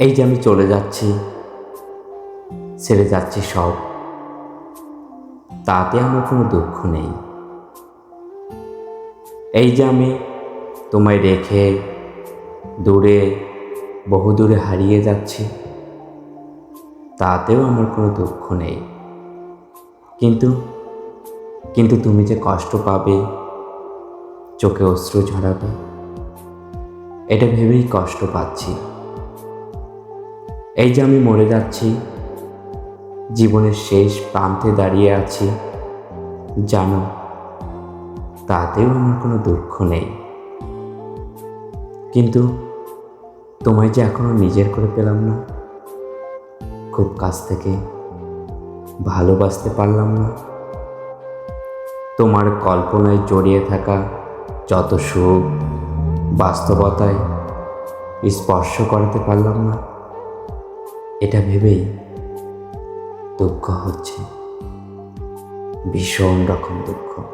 এই যে আমি চলে যাচ্ছি, ছেড়ে যাচ্ছি সব। তাতে আমার কোনো দুঃখ নেই। এই যে আমি তোমায় রেখে দূরে, বহু দূরে হারিয়ে যাচ্ছি, তাতেও আমার কোনো দুঃখ নেই। কিন্তু কিন্তু তুমি যে কষ্ট পাবে, চোখে অশ্রু ঝরাবে, এটা ভেবেই কষ্ট পাচ্ছি। এই যে আমি মরে যাচ্ছি, জীবনের শেষ প্রান্তে দাঁড়িয়ে আছি, জানো, তাতেও আমার কোনো দুঃখ নেই। কিন্তু তোমায় যে এখনও নিজের করে পেলাম না, খুব কাছ থেকে ভালোবাসতে পারলাম না। তোমার কল্পনায় জড়িয়ে থাকা যত সুখ বাস্তবতায় স্পর্শ করাতে পারলাম না। এটা ভেবেই দুঃখ হচ্ছে। ভীষণ রকম দুঃখ।